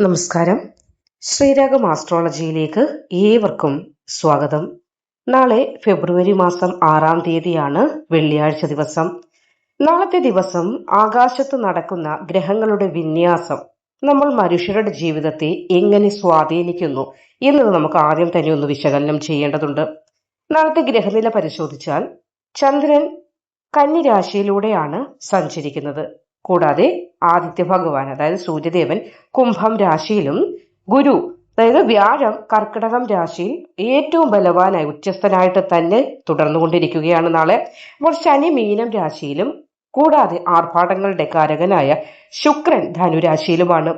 നമസ്കാരം. ശ്രീരാഗം ആസ്ട്രോളജിയിലേക്ക് ഏവർക്കും സ്വാഗതം. നാളെ ഫെബ്രുവരി മാസം ആറാം തീയതിയാണ് വെള്ളിയാഴ്ച ദിവസം. നാളത്തെ ദിവസം ആകാശത്ത് നടക്കുന്ന ഗ്രഹങ്ങളുടെ വിന്യാസം നമ്മൾ മനുഷ്യരുടെ ജീവിതത്തെ എങ്ങനെ സ്വാധീനിക്കുന്നു എന്നത് നമുക്ക് ആദ്യം തന്നെ ഒന്ന് വിശകലനം ചെയ്യേണ്ടതുണ്ട്. നാളത്തെ ഗ്രഹനില പരിശോധിച്ചാൽ ചന്ദ്രൻ കന്നിരാശിയിലൂടെയാണ് സഞ്ചരിക്കുന്നത്. കൂടാതെ ആദിത്യ ഭഗവാൻ അതായത് സൂര്യദേവൻ കുംഭം രാശിയിലും ഗുരു അതായത് വ്യാഴം കർക്കിടകം രാശിയിൽ ഏറ്റവും ബലവാനായി ഉച്ചസ്ഥനായിട്ട് തന്നെ തുടർന്നുകൊണ്ടിരിക്കുകയാണ് നാളെ. അപ്പോൾ ശനി മീനം രാശിയിലും കൂടാതെ ആർഭാടങ്ങളുടെ കാരകനായ ശുക്രൻ ധനുരാശിയിലുമാണ്.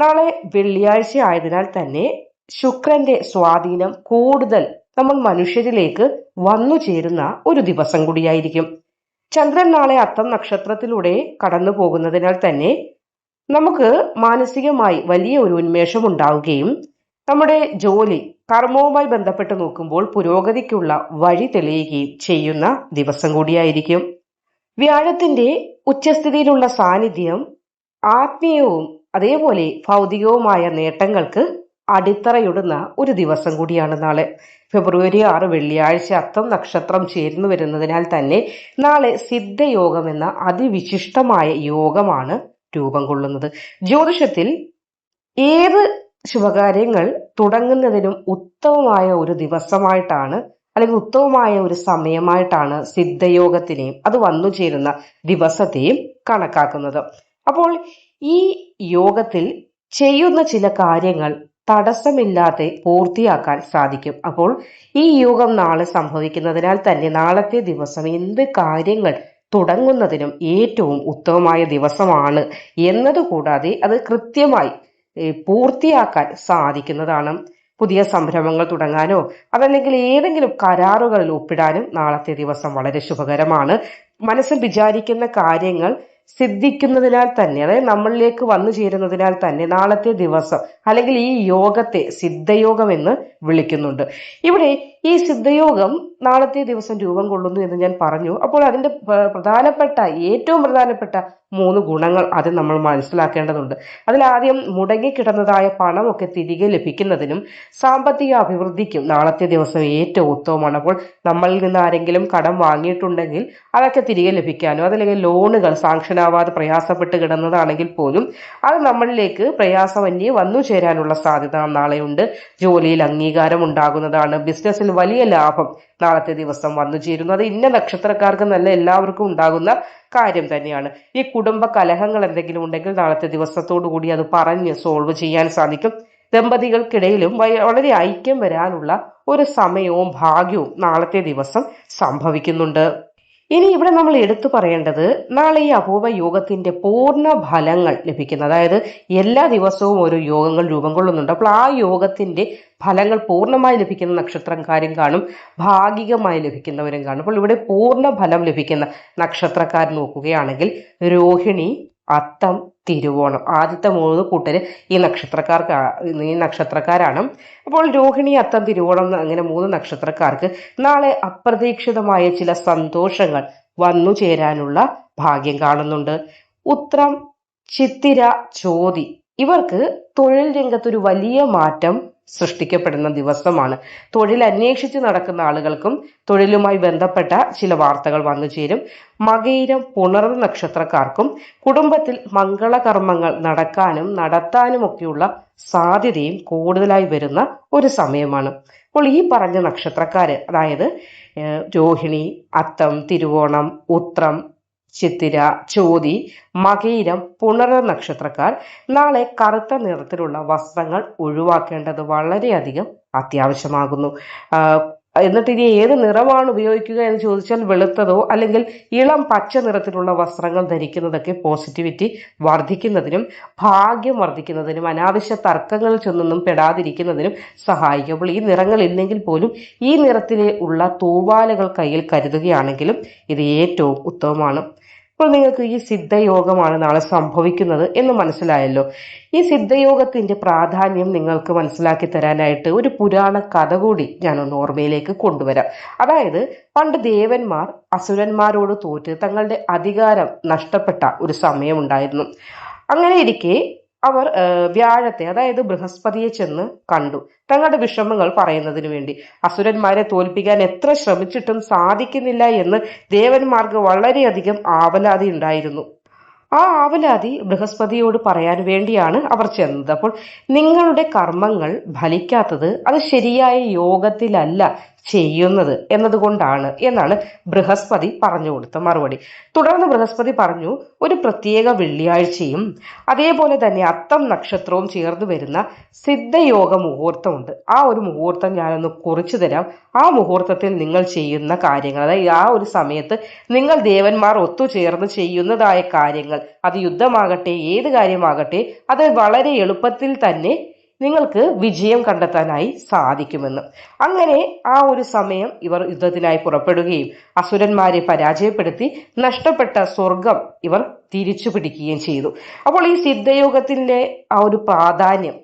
നാളെ വെള്ളിയാഴ്ച ആയതിനാൽ തന്നെ ശുക്രന്റെ സ്വാധീനം കൂടുതൽ നമ്മൾ മനുഷ്യരിലേക്ക് വന്നു ചേരുന്ന ഒരു ദിവസം കൂടിയായിരിക്കും. ചന്ദ്രൻ നാളെ അത്തം നക്ഷത്രത്തിലൂടെ കടന്നു പോകുന്നതിനാൽ തന്നെ നമുക്ക് മാനസികമായി വലിയ ഒരു ഉന്മേഷം ഉണ്ടാവുകയും നമ്മുടെ ജോലി കർമ്മവുമായി ബന്ധപ്പെട്ട് നോക്കുമ്പോൾ പുരോഗതിക്കുള്ള വഴി തെളിയുകയും ചെയ്യുന്ന ദിവസം കൂടിയായിരിക്കും. വ്യാഴത്തിന്റെ ഉച്ചസ്ഥിതിയിലുള്ള സാന്നിധ്യം ആത്മീയവും അതേപോലെ ഭൗതികവുമായ നേട്ടങ്ങൾക്ക് അടിത്തറയിടുന്ന ഒരു ദിവസം കൂടിയാണ് നാളെ. ഫെബ്രുവരി ആറ് വെള്ളിയാഴ്ച അത്തം നക്ഷത്രം ചേർന്നു വരുന്നതിനാൽ തന്നെ നാളെ സിദ്ധയോഗം എന്ന അതിവിശിഷ്ടമായ യോഗമാണ് രൂപം കൊള്ളുന്നത്. ജ്യോതിഷത്തിൽ ഏത് ശുഭകാര്യങ്ങൾ തുടങ്ങുന്നതിനും ഉത്തമമായ ഒരു ദിവസമായിട്ടാണ് അല്ലെങ്കിൽ ഉത്തമമായ ഒരു സമയമായിട്ടാണ് സിദ്ധയോഗത്തിനെയും അത് വന്നു ചേരുന്ന ദിവസത്തെയും കണക്കാക്കുന്നത്. അപ്പോൾ ഈ യോഗത്തിൽ ചെയ്യുന്ന ചില കാര്യങ്ങൾ തടസ്സമില്ലാതെ പൂർത്തിയാക്കാൻ സാധിക്കും. അപ്പോൾ ഈ യോഗം നാളെ സംഭവിക്കുന്നതിനാൽ തന്നെ നാളത്തെ ദിവസം എന്ത് കാര്യങ്ങൾ തുടങ്ങുന്നതിനും ഏറ്റവും ഉത്തമമായ ദിവസമാണ് എന്നതുകൂടാതെ അത് കൃത്യമായി പൂർത്തിയാക്കാൻ സാധിക്കുന്നതാണ്. പുതിയ സംരംഭങ്ങൾ തുടങ്ങാനോ അതല്ലെങ്കിൽ ഏതെങ്കിലും കരാറുകളിൽ ഒപ്പിടാനും നാളത്തെ ദിവസം വളരെ ശുഭകരമാണ്. മനസ്സിൽ വിചാരിക്കുന്ന കാര്യങ്ങൾ സിദ്ധിക്കുന്നതിനാൽ തന്നെ അതായത് നമ്മളിലേക്ക് വന്നു ചേരുന്നതിനാൽ തന്നെ നാളത്തെ ദിവസം അല്ലെങ്കിൽ ഈ യോഗത്തെ സിദ്ധയോഗം എന്ന് വിളിക്കുന്നുണ്ട്. ഇവിടെ ഈ സിദ്ധയോഗം നാളത്തെ ദിവസം രൂപം കൊള്ളുന്നു എന്ന് ഞാൻ പറഞ്ഞു. അപ്പോൾ അതിന്റെ പ്രധാനപ്പെട്ട ഏറ്റവും പ്രധാനപ്പെട്ട മൂന്ന് ഗുണങ്ങൾ അത് നമ്മൾ മനസ്സിലാക്കേണ്ടതുണ്ട്. അതിലാദ്യം മുടങ്ങിക്കിടന്നതായ പണമൊക്കെ തിരികെ ലഭിക്കുന്നതിനും സാമ്പത്തിക അഭിവൃദ്ധിക്കും നാളത്തെ ദിവസം ഏറ്റവും ഉത്തമമാണ്. അപ്പോൾ നമ്മളിൽ നിന്ന് ആരെങ്കിലും കടം വാങ്ങിയിട്ടുണ്ടെങ്കിൽ അതൊക്കെ തിരികെ ലഭിക്കാനോ അതല്ലെങ്കിൽ ലോണുകൾ സാങ്ഷനാവാതെ പ്രയാസപ്പെട്ട് കിടന്നതാണെങ്കിൽ പോലും അത് നമ്മളിലേക്ക് പ്രയാസമന്യേ വന്നു ചേരാനുള്ള സാധ്യത നാളെയുണ്ട്. ജോലിയിൽ അംഗീകാരം ഉണ്ടാകുന്നതാണ്. ബിസിനസ്സിൽ വലിയ ലാഭം നാളത്തെ ദിവസം വന്നു ചേരുന്നു. അത് ഇന്ന നക്ഷത്രക്കാർക്ക് നല്ല എല്ലാവർക്കും ഉണ്ടാകുന്ന കാര്യം തന്നെയാണ്. ഈ കുടുംബ കലഹങ്ങൾ എന്തെങ്കിലും ഉണ്ടെങ്കിൽ നാളത്തെ ദിവസത്തോടു കൂടി അത് പറഞ്ഞ് സോൾവ് ചെയ്യാൻ സാധിക്കും. ദമ്പതികൾക്കിടയിലും വളരെ ഐക്യം വരാനുള്ള ഒരു സമയവും ഭാഗ്യവും നാളത്തെ ദിവസം സംഭവിക്കുന്നുണ്ട്. ഇനി ഇവിടെ നമ്മൾ എടുത്തു പറയേണ്ടത് നാളെ ഈ അപൂർവ യോഗത്തിന്റെ പൂർണ ഫലങ്ങൾ ലഭിക്കുന്നത് അതായത് എല്ലാ ദിവസവും ഓരോ യോഗങ്ങൾ രൂപം കൊള്ളുന്നുണ്ട്. അപ്പോൾ ആ യോഗത്തിന്റെ ഫലങ്ങൾ പൂർണമായി ലഭിക്കുന്ന നക്ഷത്രക്കാരും കാണും. ഭാഗികമായി ലഭിക്കുന്നവരും കാണും. അപ്പോൾ ഇവിടെ പൂർണ ഫലം ലഭിക്കുന്ന നക്ഷത്രക്കാർ നോക്കുകയാണെങ്കിൽ രോഹിണി അത്തം തിരുവോണം. ആദ്യത്തെ മൂന്ന് കൂട്ടര് ഈ നക്ഷത്രക്കാർക്ക് ഈ നക്ഷത്രക്കാരാണ്. അപ്പോൾ രോഹിണി അത്തം തിരുവോണം അങ്ങനെ മൂന്ന് നക്ഷത്രക്കാർക്ക് നാളെ അപ്രതീക്ഷിതമായ ചില സന്തോഷങ്ങൾ വന്നു ചേരാനുള്ള ഭാഗ്യം കാണുന്നുണ്ട്. ഉത്രം ചിത്തിര ചോതി ഇവർക്ക് തൊഴിൽ രംഗത്തൊരു വലിയ മാറ്റം സൃഷ്ടിക്കപ്പെടുന്ന ദിവസമാണ്. തൊഴിൽ അന്വേഷിച്ച് നടക്കുന്ന ആളുകൾക്കും തൊഴിലുമായി ബന്ധപ്പെട്ട ചില വാർത്തകൾ വന്നു ചേരും. മകയിരം പുണർ നക്ഷത്രക്കാർക്കും കുടുംബത്തിൽ മംഗളകർമ്മങ്ങൾ നടക്കാനും നടത്താനുമൊക്കെയുള്ള സാധ്യതയും കൂടുതലായി വരുന്ന ഒരു സമയമാണ്. അപ്പോൾ ഈ പറഞ്ഞ നക്ഷത്രക്കാര് അതായത് രോഹിണി അത്തം തിരുവോണം ഉത്രം ചിത്തിര ചോതി മകയിരം പുണര നക്ഷത്രക്കാർ നാളെ കറുത്ത നിറത്തിലുള്ള വസ്ത്രങ്ങൾ ഒഴിവാക്കേണ്ടത് വളരെയധികം അത്യാവശ്യമാകുന്നു. എന്നിട്ട് ഇനി ഏത് നിറമാണ് ഉപയോഗിക്കുക എന്ന് ചോദിച്ചാൽ വെളുത്തതോ അല്ലെങ്കിൽ ഇളം പച്ച നിറത്തിലുള്ള വസ്ത്രങ്ങൾ ധരിക്കുന്നതൊക്കെ പോസിറ്റിവിറ്റി വർദ്ധിക്കുന്നതിനും ഭാഗ്യം വർദ്ധിക്കുന്നതിനും അനാവശ്യ തർക്കങ്ങളിൽ ചെന്നൊന്നും പെടാതിരിക്കുന്നതിനും സഹായിക്കും. ഈ നിറങ്ങൾ ഇല്ലെങ്കിൽ പോലും ഈ നിറത്തിലെ ഉള്ള തൂവാലകൾ കയ്യിൽ കരുതുകയാണെങ്കിലും ഇത് ഏറ്റവും ഉത്തമമാണ്. അപ്പോൾ നിങ്ങൾക്ക് ഈ സിദ്ധയോഗമാണ് നാളെ സംഭവിക്കുന്നത് എന്ന് മനസ്സിലായല്ലോ. ഈ സിദ്ധയോഗത്തിന്റെ പ്രാധാന്യം നിങ്ങൾക്ക് മനസ്സിലാക്കി തരാനായിട്ട് ഒരു പുരാണ കഥ കൂടി ഞാനൊന്ന് ഓർമ്മയിലേക്ക് കൊണ്ടുവരാം. അതായത് പണ്ട് ദേവന്മാർ അസുരന്മാരോട് തോറ്റ് തങ്ങളുടെ അധികാരം നഷ്ടപ്പെട്ട ഒരു സമയമുണ്ടായിരുന്നു അങ്ങനെ ഇരിക്കെ അവർ വ്യാഴത്തെ അതായത് ബൃഹസ്പതിയെ ചെന്ന് കണ്ടു. തങ്ങളുടെ വിഷമങ്ങൾ പറയുന്നതിന് വേണ്ടി. അസുരന്മാരെ തോൽപ്പിക്കാൻ എത്ര ശ്രമിച്ചിട്ടും സാധിക്കുന്നില്ല എന്ന് ദേവന്മാർക്ക് വളരെയധികം ആവലാതി ഉണ്ടായിരുന്നു. ആ ആവലാതി ബൃഹസ്പതിയോട് പറയാൻ വേണ്ടിയാണ് അവർ ചെന്നത്. അപ്പോൾ നിങ്ങളുടെ കർമ്മങ്ങൾ ഫലിക്കാത്തത് അത് ശരിയായ യോഗത്തിലല്ല. ചെയ്യുന്നത് എന്നതുകൊണ്ടാണ് എന്നാണ് ബൃഹസ്പതി പറഞ്ഞു കൊടുത്ത മറുപടി. തുടർന്ന് ബൃഹസ്പതി പറഞ്ഞു ഒരു പ്രത്യേക വെള്ളിയാഴ്ചയും അതേപോലെ തന്നെ അത്തം നക്ഷത്രവും ചേർന്ന് വരുന്ന സിദ്ധയോഗ മുഹൂർത്തമുണ്ട്. ആ ഒരു മുഹൂർത്തം ഞാനൊന്ന് കുറിച്ചു തരാം. ആ മുഹൂർത്തത്തിൽ നിങ്ങൾ ചെയ്യുന്ന കാര്യങ്ങൾ അതായത് ആ ഒരു സമയത്ത് നിങ്ങൾ ദേവന്മാർ ഒത്തുചേർന്ന് ചെയ്യുന്നതായ കാര്യങ്ങൾ അത് യുദ്ധമാകട്ടെ ഏത് കാര്യമാകട്ടെ അത് വളരെ എളുപ്പത്തിൽ തന്നെ നിങ്ങൾക്ക് വിജയം കണ്ടെത്താനായി സാധിക്കുമെന്ന്. അങ്ങനെ ആ ഒരു സമയം ഇവർ യുദ്ധത്തിനായി പുറപ്പെടുകയും അസുരന്മാരെ പരാജയപ്പെടുത്തി നഷ്ടപ്പെട്ട സ്വർഗം ഇവർ തിരിച്ചു പിടിക്കുകയും ചെയ്തു. അപ്പോൾ ഈ സിദ്ധയോഗത്തിന്റെ ആ ഒരു പ്രാധാന്യം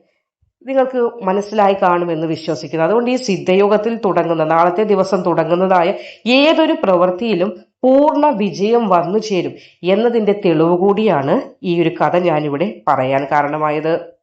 നിങ്ങൾക്ക് മനസ്സിലായി കാണുമെന്ന് വിശ്വസിക്കുന്നു. അതുകൊണ്ട് ഈ സിദ്ധയോഗത്തിൽ തുടങ്ങുന്ന നാളത്തെ ദിവസം തുടങ്ങുന്നതായ ഏതൊരു പ്രവൃത്തിയിലും പൂർണ വിജയം വന്നു ചേരും എന്നതിന്റെ തെളിവ് കൂടിയാണ് ഈ ഒരു കഥ ഞാനിവിടെ പറയാൻ കാരണമായത്.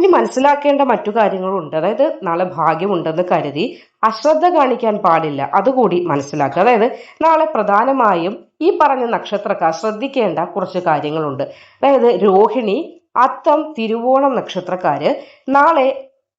ഇനി മനസ്സിലാക്കേണ്ട മറ്റു കാര്യങ്ങളുണ്ട്. അതായത് നാളെ ഭാഗ്യമുണ്ടെന്ന് കരുതി അശ്രദ്ധ കാണിക്കാൻ പാടില്ല. അതുകൂടി മനസ്സിലാക്കുക. അതായത് നാളെ പ്രധാനമായും ഈ പറഞ്ഞ നക്ഷത്രക്കാർ ശ്രദ്ധിക്കേണ്ട കുറച്ച് കാര്യങ്ങളുണ്ട്. അതായത് രോഹിണി അത്തം തിരുവോണം നക്ഷത്രക്കാര് നാളെ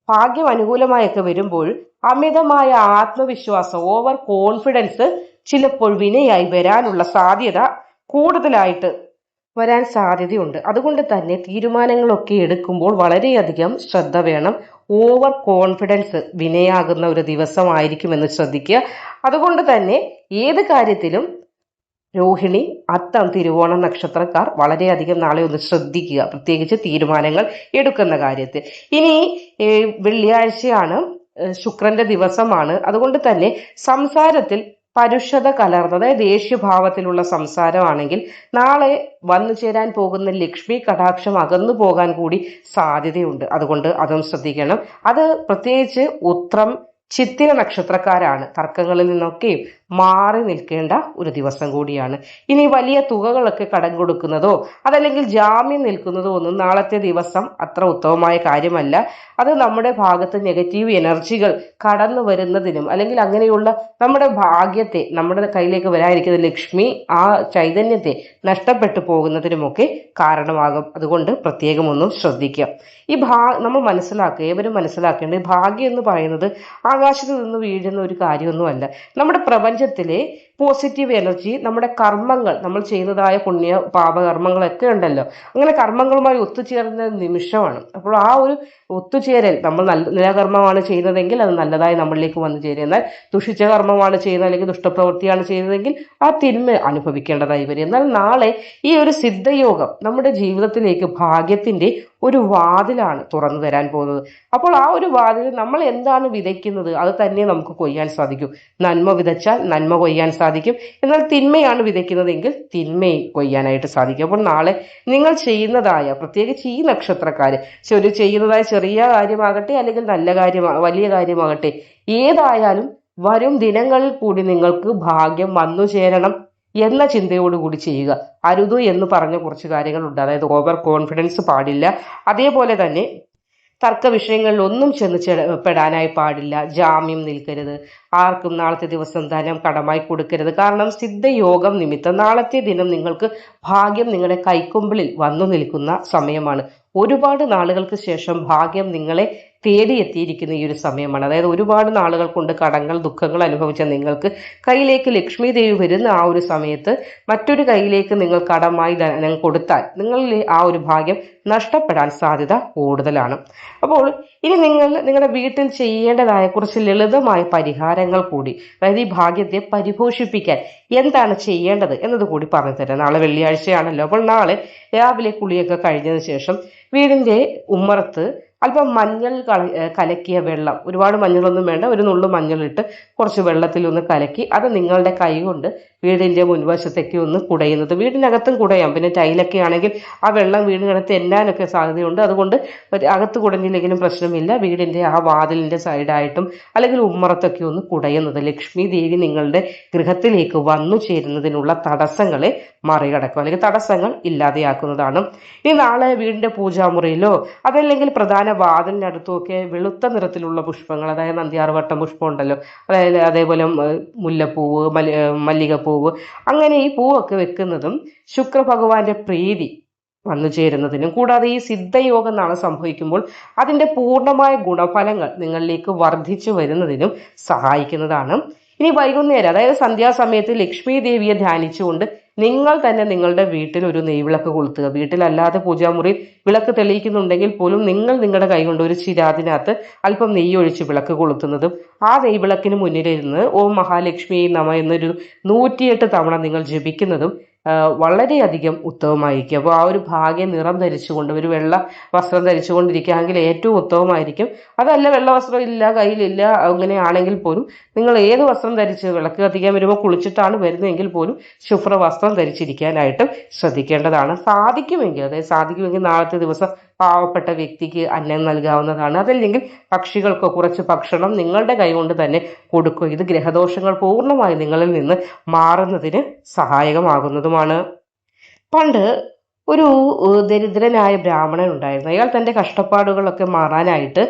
ഭാഗ്യം അനുകൂലമായൊക്കെ വരുമ്പോൾ അമിതമായ ആത്മവിശ്വാസം ഓവർ കോൺഫിഡൻസ് ചിലപ്പോൾ വിനയായി വരാനുള്ള സാധ്യത കൂടുതലായിട്ട് വരാൻ സാധ്യതയുണ്ട്. അതുകൊണ്ട് തന്നെ തീരുമാനങ്ങളൊക്കെ എടുക്കുമ്പോൾ വളരെയധികം ശ്രദ്ധ വേണം. ഓവർ കോൺഫിഡൻസ് വിനയാകുന്ന ഒരു ദിവസമായിരിക്കുമെന്ന് ശ്രദ്ധിക്കുക. അതുകൊണ്ട് തന്നെ ഏത് കാര്യത്തിലും രോഹിണി അത്തം തിരുവോണ നക്ഷത്രക്കാർ വളരെയധികം നാളെ ഒന്ന് ശ്രദ്ധിക്കുക. പ്രത്യേകിച്ച് തീരുമാനങ്ങൾ എടുക്കുന്ന കാര്യത്തിൽ. ഇനി വെള്ളിയാഴ്ചയാണ് ശുക്രന്റെ ദിവസമാണ്. അതുകൊണ്ട് തന്നെ സംസാരത്തിൽ പരുഷത കലർന്നത് ദേഷ്യഭാവത്തിലുള്ള സംസാരമാണെങ്കിൽ നാളെ വന്നു ചേരാൻ പോകുന്ന ലക്ഷ്മി കടാക്ഷം അകന്നു പോകാൻ കൂടി സാധ്യതയുണ്ട്. അതുകൊണ്ട് അതും ശ്രദ്ധിക്കണം. അത് പ്രത്യേകിച്ച് ഉത്രം ചിത്തിര നക്ഷത്രക്കാരാണ്. തർക്കങ്ങളിൽ നിന്നൊക്കെയും മാറി നിൽക്കേണ്ട ഒരു ദിവസം കൂടിയാണ്. ഇനി വലിയ തുകകളൊക്കെ കടം കൊടുക്കുന്നതോ അതല്ലെങ്കിൽ ജാമ്യം നിൽക്കുന്നതോ ഒന്നും നാളത്തെ ദിവസം അത്ര ഉത്തമമായ കാര്യമല്ല. അത് നമ്മുടെ ഭാഗത്ത് നെഗറ്റീവ് എനർജികൾ കടന്നു വരുന്നതിനും അല്ലെങ്കിൽ അങ്ങനെയുള്ള നമ്മുടെ ഭാഗ്യത്തെ നമ്മുടെ കയ്യിലേക്ക് വരാതിരിക്കുന്ന ലക്ഷ്മി ആ ചൈതന്യത്തെ നഷ്ടപ്പെട്ടു പോകുന്നതിനുമൊക്കെ കാരണമാകും. അതുകൊണ്ട് പ്രത്യേകമൊന്നും ശ്രദ്ധിക്കാം ശ്രദ്ധിക്കുക. ഈ ഭാ നമ്മൾ മനസ്സിലാക്കുക ഏവരും മനസ്സിലാക്കേണ്ട ഭാഗ്യം എന്ന് പറയുന്നത് ആകാശത്ത് നിന്ന് വീഴുന്ന ഒരു കാര്യമൊന്നുമല്ല. നമ്മുടെ പ്രപഞ്ചത്തിലെ പോസിറ്റീവ് എനർജി നമ്മുടെ കർമ്മങ്ങൾ നമ്മൾ ചെയ്യുന്നതായ പുണ്യ പാപകർമ്മങ്ങളൊക്കെ ഉണ്ടല്ലോ. അങ്ങനെ കർമ്മങ്ങളുമായി ഒത്തുചേർന്ന നിമിഷമാണ്. അപ്പോൾ ആ ഒരു ഒത്തുചേരൽ നമ്മൾ നല്ല നിലകർമ്മമാണ് ചെയ്യുന്നതെങ്കിൽ അത് നല്ലതായി നമ്മളിലേക്ക് വന്നു ചേരും എന്നാൽ ദുഷിച്ച കർമ്മമാണ് ചെയ്യുന്നത് അല്ലെങ്കിൽ ദുഷ്ടപ്രവൃത്തിയാണ് ചെയ്യുന്നതെങ്കിൽ ആ തിന്മ അനുഭവിക്കേണ്ടതായി വരും. എന്നാൽ നാളെ ഈ ഒരു സിദ്ധയോഗം നമ്മുടെ ജീവിതത്തിലേക്ക് ഭാഗ്യത്തിന്റെ ഒരു വാതിലാണ് തുറന്നു തരാൻ പോകുന്നത്. അപ്പോൾ ആ ഒരു വാതിൽ നമ്മൾ എന്താണ് വിതയ്ക്കുന്നത്? അത് തന്നെ നമുക്ക് കൊയ്യാൻ സാധിക്കും. നന്മ വിതച്ചാൽ നന്മ കൊയ്യാൻ സാധിക്കും. എന്നാൽ തിന്മയാണ് വിതയ്ക്കുന്നതെങ്കിൽ തിന്മയെ കൊയ്യാനായിട്ട് സാധിക്കും. അപ്പോൾ നാളെ നിങ്ങൾ ചെയ്യുന്നതായ പ്രത്യേകിച്ച് ഈ നക്ഷത്രക്കാർ ഒരു ചെയ്യുന്നതായ ചെറിയ കാര്യമാകട്ടെ അല്ലെങ്കിൽ നല്ല കാര്യം വലിയ കാര്യമാകട്ടെ ഏതായാലും വരും ദിനങ്ങളിൽ കൂടി നിങ്ങൾക്ക് ഭാഗ്യം വന്നു ചേരണം എന്ന ചിന്തയോടുകൂടി ചെയ്യുക. അരുതു എന്ന് പറഞ്ഞ കുറച്ച് കാര്യങ്ങളുണ്ട്. അതായത് ഓവർ കോൺഫിഡൻസ് പാടില്ല. അതേപോലെ തന്നെ തർക്ക വിഷയങ്ങളിൽ ഒന്നും ചെന്ന് പെടാനായി പാടില്ല. ജാമ്യം നിൽക്കരുത്. ആർക്കും നാളത്തെ ദിവസം ധനം കടമായി കൊടുക്കരുത്. കാരണം സിദ്ധയോഗം നിമിത്തം നാളത്തെ ദിനം നിങ്ങൾക്ക് ഭാഗ്യം നിങ്ങളുടെ കൈക്കുമ്പിളിൽ വന്നു നിൽക്കുന്ന സമയമാണ്. ഒരുപാട് നാളുകൾക്ക് ശേഷം ഭാഗ്യം നിങ്ങളെ തേടിയെത്തിയിരിക്കുന്ന ഈ ഒരു സമയമാണ്. അതായത് ഒരുപാട് നാളുകൾ കൊണ്ട് കടങ്ങൾ ദുഃഖങ്ങൾ അനുഭവിച്ച നിങ്ങൾക്ക് കയ്യിലേക്ക് ലക്ഷ്മി ദേവി വരുന്ന ആ ഒരു സമയത്ത് മറ്റൊരു കയ്യിലേക്ക് നിങ്ങൾ കടമായി ധനം കൊടുത്താൽ നിങ്ങളിലെ ആ ഒരു ഭാഗ്യം നഷ്ടപ്പെടാൻ സാധ്യത കൂടുതലാണ്. അപ്പോൾ ഇനി നിങ്ങൾ നിങ്ങളുടെ വീട്ടിൽ ചെയ്യേണ്ടതായ കുറച്ച് ലളിതമായ പരിഹാരങ്ങൾ കൂടി അതായത് ഈ ഭാഗ്യത്തെ പരിപോഷിപ്പിക്കാൻ എന്താണ് ചെയ്യേണ്ടത് എന്നത് കൂടി പറഞ്ഞു തരാം. നാളെ വെള്ളിയാഴ്ചയാണല്ലോ. അപ്പോൾ നാളെ രാവിലെ കുളിയൊക്കെ കഴിഞ്ഞതിന് ശേഷം വീടിന്റെ ഉമ്മറത്ത് അല്പം മഞ്ഞൾ കലക്കിയ വെള്ളം. ഒരുപാട് മഞ്ഞളൊന്നും വേണ്ട. ഒരു നുള്ളു മഞ്ഞളിട്ട് കുറച്ച് വെള്ളത്തിൽ ഒന്ന് കലക്കി. അത് നിങ്ങളുടെ കൈ കൊണ്ട് വീടിന്റെ മുൻവശത്തേക്ക് ഒന്ന് കുടയുന്നത്. വീടിനകത്തും കുടയാം. പിന്നെ ടൈലൊക്കെ ആണെങ്കിൽ ആ വെള്ളം വീടിനകത്ത് എന്നാനൊക്കെ സാധ്യതയുണ്ട്. അതുകൊണ്ട് അകത്ത് കുടഞ്ഞില്ലെങ്കിലും പ്രശ്നമില്ല. വീടിന്റെ ആ വാതിലിന്റെ സൈഡായിട്ടും അല്ലെങ്കിൽ ഉമ്മറത്തൊക്കെ ഒന്ന് കുടയുന്നത്. ലക്ഷ്മി ദേവി നിങ്ങളുടെ ഗൃഹത്തിലേക്ക് വന്നു ചേരുന്നതിനുള്ള തടസ്സങ്ങളെ മറികടക്കും. അല്ലെങ്കിൽ തടസ്സങ്ങൾ ഇല്ലാതെയാക്കുന്നതാണ്. ഇനി നാളെ വീടിന്റെ പൂജാമുറിയിലോ അതല്ലെങ്കിൽ പ്രധാന വാതിലിനടുത്തുമൊക്കെ വെളുത്ത നിറത്തിലുള്ള പുഷ്പങ്ങൾ അതായത് നന്ദിയാർവട്ടം പുഷ്പം ഉണ്ടല്ലോ അതായത് അതേപോലെ മുല്ലപ്പൂവ് മല്ലി മല്ലികപ്പൂവ് അങ്ങനെ ഈ പൂവൊക്കെ വെക്കുന്നതും ശുക്രഭഗവാന്റെ പ്രീതി വന്നു ചേരുന്നതിനും കൂടാതെ ഈ സിദ്ധയോഗം നാളെ സംഭവിക്കുമ്പോൾ അതിന്റെ പൂർണമായ ഗുണഫലങ്ങൾ നിങ്ങളിലേക്ക് വർദ്ധിച്ചു വരുന്നതിനും സഹായിക്കുന്നതാണ്. ഇനി വൈകുന്നേരം അതായത് സന്ധ്യാസമയത്ത് ലക്ഷ്മി ദേവിയെ ധ്യാനിച്ചുകൊണ്ട് നിങ്ങൾ തന്നെ നിങ്ങളുടെ വീട്ടിൽ ഒരു നെയ്വിളക്ക് കൊളുത്തുക. വീട്ടിലല്ലാതെ പൂജാമുറി വിളക്ക് തെളിയിക്കുന്നുണ്ടെങ്കിൽ പോലും നിങ്ങൾ നിങ്ങളുടെ കൈകൊണ്ട് ഒരു ചിരാതിനകത്ത് അല്പം നെയ്യ് ഒഴിച്ച് വിളക്ക് കൊളുത്തുന്നതും ആ നെയ്വിളക്കിന് മുന്നിലിരുന്ന് ഓം മഹാലക്ഷ്മി നമ എന്നൊരു നൂറ്റിയെട്ട് തവണ നിങ്ങൾ ജപിക്കുന്നതും വളരെയധികം ഉത്തമമായിരിക്കും. അപ്പോൾ ആ ഒരു ഭാഗ്യ നിറം ധരിച്ചുകൊണ്ട് ഒരു വെള്ള വസ്ത്രം ധരിച്ചുകൊണ്ടിരിക്കുകയാണെങ്കിൽ ഏറ്റവും ഉത്തമമായിരിക്കും. അതല്ല വെള്ള വസ്ത്രം ഇല്ല കയ്യിലില്ല അങ്ങനെയാണെങ്കിൽ പോലും നിങ്ങൾ ഏത് വസ്ത്രം ധരിച്ച് വിളക്ക് കത്തിക്കാൻ വരുമ്പോൾ കുളിച്ചിട്ടാണ് വരുന്നതെങ്കിൽ പോലും ശുഭ്ര വസ്ത്രം ധരിച്ചിരിക്കാനായിട്ടും ശ്രദ്ധിക്കേണ്ടതാണ്. സാധിക്കുമെങ്കിൽ അതായത് സാധിക്കുമെങ്കിൽ നാളത്തെ ദിവസം പാവപ്പെട്ട വ്യക്തിക്ക് അന്നം നൽകാവുന്നതാണ്. അതല്ലെങ്കിൽ പക്ഷികൾക്ക് കുറച്ച് ഭക്ഷണം നിങ്ങളുടെ കൈകൊണ്ട് തന്നെ കൊടുക്കുക. ഇത് ഗ്രഹദോഷങ്ങൾ പൂർണമായി നിങ്ങളിൽ നിന്ന് മാറുന്നതിന് സഹായകമാകുന്നതുമാണ്. പണ്ട് ഒരു ദരിദ്രനായ ബ്രാഹ്മണൻ ഉണ്ടായിരുന്നു. അയാൾ തന്റെ കഷ്ടപ്പാടുകളൊക്കെ മാറാനായിട്ട്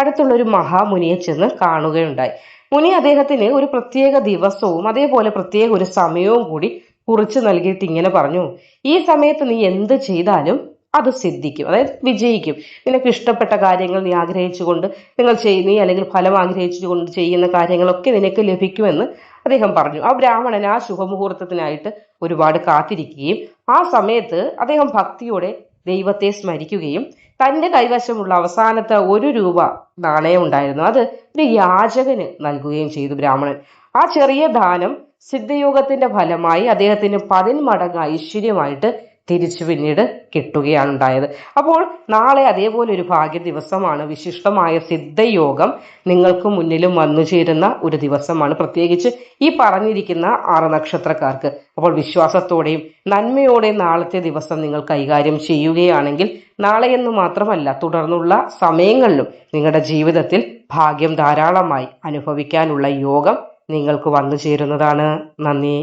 അടുത്തുള്ള ഒരു മഹാമുനിയെ ചെന്ന് കാണുകയുണ്ടായി. മുനി അദ്ദേഹത്തിന് ഒരു പ്രത്യേക ദിവസവും അതേപോലെ പ്രത്യേക ഒരു സമയവും കൂടി കുറിച്ച് നൽകിയിട്ട് ഇങ്ങനെ പറഞ്ഞു. ഈ സമയത്ത് നീ എന്ത് ചെയ്താലും അത് സിദ്ധിക്കും അതായത് വിജയിക്കും. നിനക്ക് ഇഷ്ടപ്പെട്ട കാര്യങ്ങൾ നീ ആഗ്രഹിച്ചുകൊണ്ട് നിങ്ങൾ ചെയ്യുന്ന അല്ലെങ്കിൽ ഫലം ആഗ്രഹിച്ചുകൊണ്ട് ചെയ്യുന്ന കാര്യങ്ങളൊക്കെ നിനക്ക് ലഭിക്കുമെന്ന് അദ്ദേഹം പറഞ്ഞു. ആ ബ്രാഹ്മണൻ ആ ശുഭമുഹൂർത്തത്തിനായിട്ട് ഒരുപാട് കാത്തിരിക്കുകയും ആ സമയത്ത് അദ്ദേഹം ഭക്തിയോടെ ദൈവത്തെ സ്മരിക്കുകയും തന്റെ കൈവശമുള്ള അവസാനത്തെ ഒരു രൂപ നാണയം ഉണ്ടായിരുന്നു. അത് ഒരു യാചകന് നൽകുകയും ചെയ്തു ബ്രാഹ്മണൻ. ആ ചെറിയ ദാനം സിദ്ധയോഗത്തിന്റെ ഫലമായി അദ്ദേഹത്തിന് പതിന്മടങ്ങ് ഐശ്വര്യമായിട്ട് തിരിച്ചു പിന്നീട് കിട്ടുകയാണ് ഉണ്ടായത്. അപ്പോൾ നാളെ അതേപോലെ ഒരു ഭാഗ്യ ദിവസമാണ് വിശിഷ്ടമായ സിദ്ധയോഗം നിങ്ങൾക്ക് മുന്നിലും വന്നു ചേരുന്ന ഒരു ദിവസമാണ്. പ്രത്യേകിച്ച് ഈ പറഞ്ഞിരിക്കുന്ന ആറ് നക്ഷത്രക്കാർക്ക്. അപ്പോൾ വിശ്വാസത്തോടെയും നന്മയോടെയും നാളത്തെ ദിവസം നിങ്ങൾ കൈകാര്യം ചെയ്യുകയാണെങ്കിൽ നാളെ എന്ന് മാത്രമല്ല തുടർന്നുള്ള സമയങ്ങളിലും നിങ്ങളുടെ ജീവിതത്തിൽ ഭാഗ്യം ധാരാളമായി അനുഭവിക്കാനുള്ള യോഗം നിങ്ങൾക്ക് വന്നു ചേരുന്നതാണ്. നന്ദി.